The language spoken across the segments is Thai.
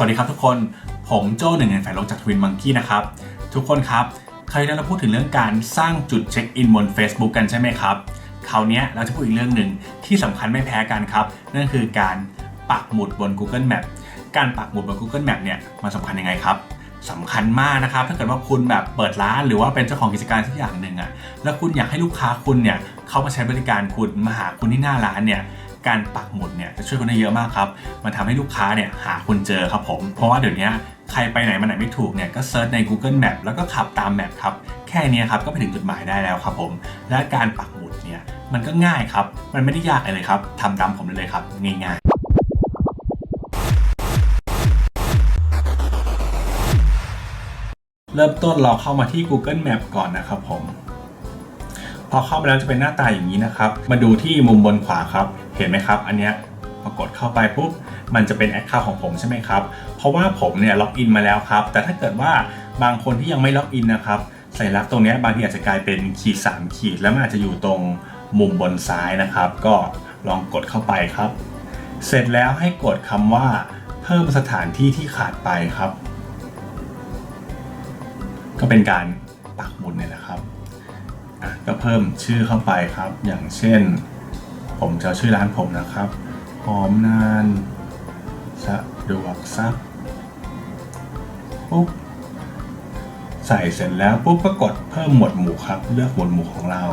สวัสดีครับทุกคน ผมโจ้หนึ่งในฝ่ายลบจากทวินมังกี้นะครับ ทุกคนครับ เคยได้เราพูดถึงเรื่องการสร้างจุดเช็คอินบน Facebook กันใช่ไหมครับ คราวนี้เราจะพูดอีกเรื่องหนึ่งที่สำคัญไม่แพ้กันครับ นั่นคือการปักหมุดบน Google Map การปักหมุดบน Google Map เนี่ยมันสำคัญยังไงครับสำคัญมากนะครับ ถ้าเกิดว่าคุณแบบเปิดร้านหรือว่าเป็นเจ้าของกิจการสักอย่างหนึ่งอะแล้วคุณอยากให้ลูกค้าคุณเนี่ยเข้ามาใช้บริการคุณมาหาคุณที่หน้าร้านเนี่ย การปักหมุดเนี่ยจะช่วยคุณได้เยอะมากครับมันทำให้ลูกค้าเนี่ยหาคุณเจอครับผม เพราะว่าเดี๋ยวนี้ใครไปไหนมาไหนไม่ถูกเนี่ยก็เซิร์ชใน Google Map แล้วก็ขับตามแมปครับแค่นี้ครับก็ไปถึงจุดหมายได้แล้วครับผม และการปักหมุดเนี่ยมันก็ง่ายครับ มันไม่ได้ยากอะไรเลยครับทำตามผมได้เลยครับง่ายๆเริ่มต้นเราเข้ามาที่ Google Map ก่อนนะครับผม พอเข้าไปแล้วจะเป็นหน้าตาอย่างนี้นะครับ มาดูที่มุมบนขวาครับ เห็นไหมครับ อันเนี้ยพอกดเข้าไปปุ๊บมันจะเป็นแอคเคาท์ของผมใช่ไหมครับ เพราะว่าผมเนี่ยล็อกอินมาแล้วครับ แต่ถ้าเกิดว่าบางคนที่ยังไม่ล็อกอินนะครับสัญลักษณ์ตรงนี้บางทีอาจจะกลายเป็นขีด3ขีด แล้วมันอาจจะอยู่ตรงมุมบนซ้ายนะครับ ก็ลองกดเข้าไปครับ เสร็จแล้วให้กดคำว่า เพิ่มสถานที่ที่ขาดไปครับ ก็เป็นการ ก็เพิ่มชื่อเข้าไปครับ อย่างเช่น ผมจะชื่อร้านผมนะครับหอมนานสะดวกซักปุ๊บใส่เสร็จแล้วปุ๊บก็กดเพิ่มหมวดหมู่ครับ เลือกหมวดหมู่ของเรา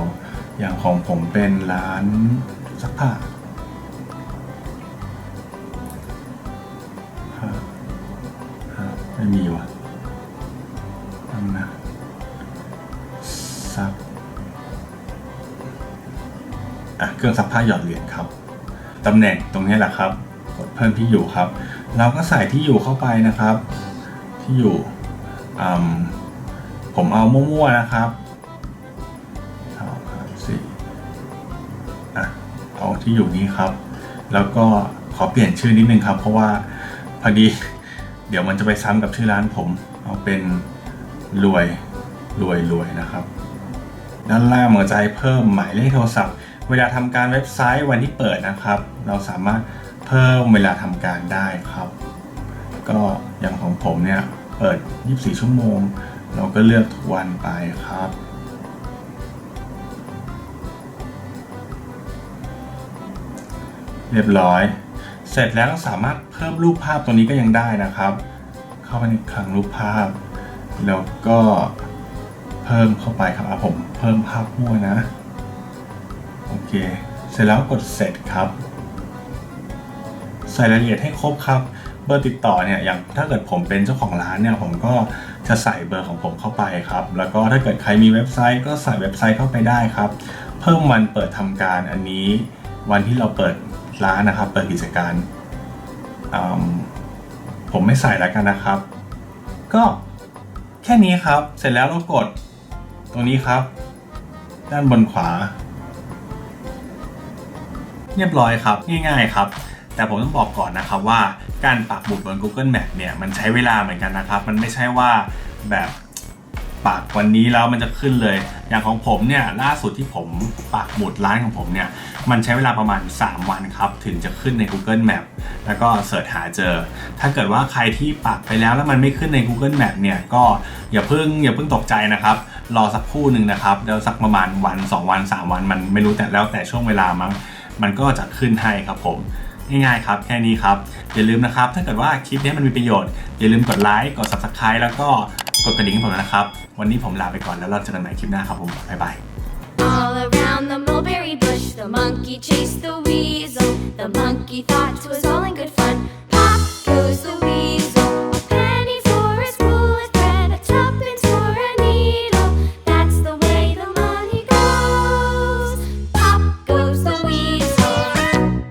อย่างของผมเป็นร้านซักผ้าไม่มีว่ะนั่นนะ อะเครื่องซักผ้าหยอดเหรียญครับตำแหน่งตรงนี้แหละครับ กดเพิ่มที่อยู่ครับ เราก็ใส่ที่อยู่เข้าไปนะครับ ที่อยู่อผมเอามั่วๆนะครับสองสามสี่อะเอาที่อยู่นี้ครับ แล้วก็ขอเปลี่ยนชื่อนิดนึงครับ เพราะว่าพอดีเดี๋ยวมันจะไปซ้ำกับชื่อร้านผม เอาเป็นรวยรวยรวยนะครับ ด้านล่างมันจะให้เพิ่มหมายเลขโทรศัพท์ เวลาทำการเว็บไซต์วันที่เปิดนะครับ เราสามารถเพิ่มเวลาทำการได้ครับ ก็อย่างของผมเนี่ยเปิด 24 ชั่วโมง เราก็เลือกทุกวันไปครับเรียบร้อย เสร็จแล้วสามารถเพิ่มรูปภาพตัวนี้ก็ยังได้นะครับ เข้าไปในคลังรูปภาพ แล้วก็เพิ่มเข้าไปครับอะผมเพิ่มภาพมั่วนะ เคเสร็จแล้วกดเสร็จครับ ใส่รายละเอียดให้ครบครับ เบอร์ติดต่อเนี่ยอย่างถ้าเกิดผมเป็นเจ้าของร้านเนี่ยผมก็จะใส่เบอร์ของผมเข้าไปครับ แล้วก็ถ้าเกิดใครมีเว็บไซต์ก็ใส่เว็บไซต์เข้าไปได้ครับ เพิ่มวันเปิดทำการอันนี้วันที่เราเปิดร้านนะครับ เปิดกิจการ ผมไม่ใส่แล้วกันนะครับ ก็แค่นี้ครับ เสร็จแล้วเรากดตรงนี้ครับ ด้านบนขวา เรียบร้อยครับ ง่ายๆครับแต่ผมต้องบอกก่อนนะครับว่าการปักหมุดบน Google Map เนี่ยมันใช้เวลาเหมือนกันนะครับ มันไม่ใช่ว่าแบบปักวันนี้แล้วมันจะขึ้นเลย อย่างของผมเนี่ยล่าสุดที่ผมปักหมุดร้านของผมเนี่ยมันใช้เวลาประมาณ 3 วันครับ ถึงจะขึ้นใน Google Map แล้วก็เสิร์ชหาเจอ ถ้าเกิดว่าใครที่ปักไปแล้วแล้วมันไม่ขึ้นใน Google Map เนี่ยก็อย่าเพิ่งอย่าเพิ่งตกใจนะครับรอสักครู่หนึ่งนะครับเดี๋ยวสักประมาณวัน 2 วัน 3 วันมันไม่รู้แต่แล้วแต่ช่วงเวลามั้ง มันก็จะขึ้นให้ครับผมง่ายๆครับแค่นี้ครับอย่าลืมนะครับถ้าเกิดว่าคลิปนี้มันมีประโยชน์อย่าลืมกดไลค์กด subscribe แล้วก็กดกระดิ่งให้ผมนะครับ วันนี้ผมลาไปก่อนแล้วเราเจอกันใหม่คลิปหน้าครับผมบ๊ายบาย All around the mulberry bush, the monkey chased the weasel. The monkey thought 'twas all in good fun.